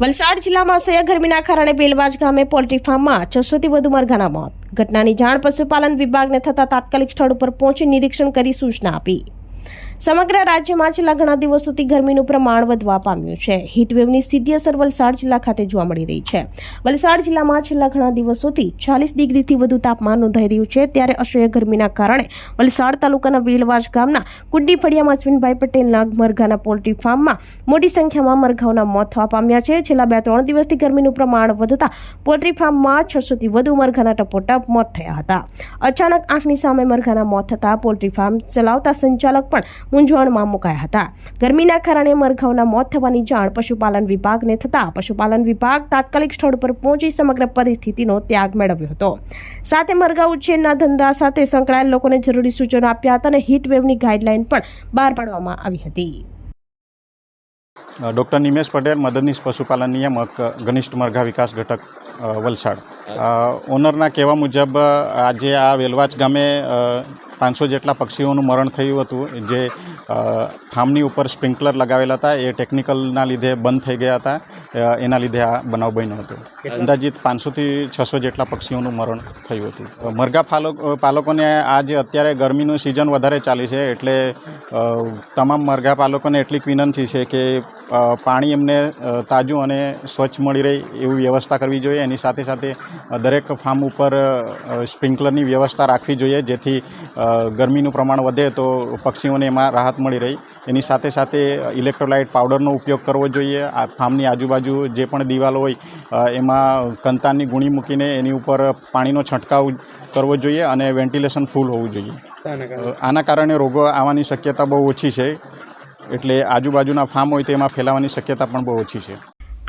વલસાડ જિલ્લામાં અસહ્ય ગરમીના કારણે બેલવાજ ગામે પોલ્ટ્રી ફાર્મમાં છસોથી વધુ મરઘાના મોત. ઘટનાની જાણ પશુપાલન વિભાગને થતાં તાત્કાલિક સ્થળ ઉપર પહોંચી નિરીક્ષણ કરી સૂચના આપી. સમગ્ર રાજ્યમાં છેલ્લા ઘણા દિવસોથી ગરમીનું પ્રમાણ વધવા પામ્યું છે. હીટવેવની સીધી અસર વલસાડ જિલ્લા ખાતે જોવા મળી રહી છે. વલસાડ જિલ્લામાં છેલ્લા ઘણા દિવસોથી ચાલીસ ડિગ્રીથી વધુ તાપમાન નોંધાઈ રહ્યું છે. ત્યારે અસહ્ય ગરમીના કારણે વલસાડ તાલુકાના વેલવાજ ગામના કુંડી ફળિયામાં અશ્વિનભાઈ પટેલના મરઘાના પોલ્ટ્રી ફાર્મમાં મોટી સંખ્યામાં મરઘાઓના મોત થવા પામ્યા છે. છેલ્લા બે ત્રણ દિવસથી ગરમીનું પ્રમાણ વધતા પોલ્ટ્રી ફાર્મમાં છસોથી વધુ મરઘાના ટપોટપ મોત થયા હતા. અચાનક આંખની સામે મરઘાના મોત થતાં પોલ્ટ્રી ફાર્મ ચલાવતા સંચાલક પણ મૂંઝવણમાં મુકાયા હતા. ગરમીના કારણે મરઘાઓના મોત થવાની જાણ પશુપાલન વિભાગને થતાં પશુપાલન વિભાગ તાત્કાલિક સ્થળ પર પહોંચી સમગ્ર પરિસ્થિતિનો ત્યાગ મેળવ્યો હતો. સાથે મરઘા ઉછેરના ધંધા સાથે સંકળાયેલ લોકોને જરૂરી સૂચનો આપ્યા હતા અને હીટવેવની ગાઈડલાઈન પણ બહાર પાડવામાં આવી હતી. ડૉક્ટર નિમેશ પટેલ મદદનીશ પશુપાલન નિયામક ઘનિષ્ઠ મરઘા વિકાસ ઘટક વલસાડ. ઓનરના કહેવા મુજબ આજે આ વેલવાચ ગામે પાંચસો જેટલા પક્ષીઓનું મરણ થયું હતું. જે ફાર્મની ઉપર સ્પ્રિંકલર લગાવેલા હતા. એ ટેકનિકલના લીધે બંધ થઈ ગયા હતા. એના લીધે આ બનાવ બન્યો હતો. અંદાજિત પાંચસોથી છસો જેટલા પક્ષીઓનું મરણ થયું હતું. મરઘા પાલકો પાલકોને આજે અત્યારે ગરમીનું સિઝન વધારે ચાલી છે એટલે તમામ મરઘા પાલકોને એટલી વિનંતી છે કે પાણી એમને તાજું અને સ્વચ્છ મળી રહે એવી વ્યવસ્થા કરવી જોઈએ. એની સાથે સાથે દરેક ફાર્મ ઉપર સ્પ્રિન્કલરની વ્યવસ્થા રાખવી જોઈએ જેથી ગરમીનું પ્રમાણ વધે તો પક્ષીઓને એમાં રાહત મળી રહી. એની સાથે સાથે ઇલેક્ટ્રોલાઇટ પાવડરનો ઉપયોગ કરવો જોઈએ. આ ફાર્મની આજુબાજુ જે પણ દિવાલો હોય એમાં કંતાનની ગુણી મૂકીને એની ઉપર પાણીનો છંટકાવ કરવો જોઈએ અને વેન્ટિલેશન ફૂલ હોવું જોઈએ. આના કારણે રોગો આવવાની શક્યતા બહુ ઓછી છે. એટલે આજુબાજુના ફાર્મ હોય તેમાં ફેલાવાની શક્યતા પણ બહુ ઓછી છે.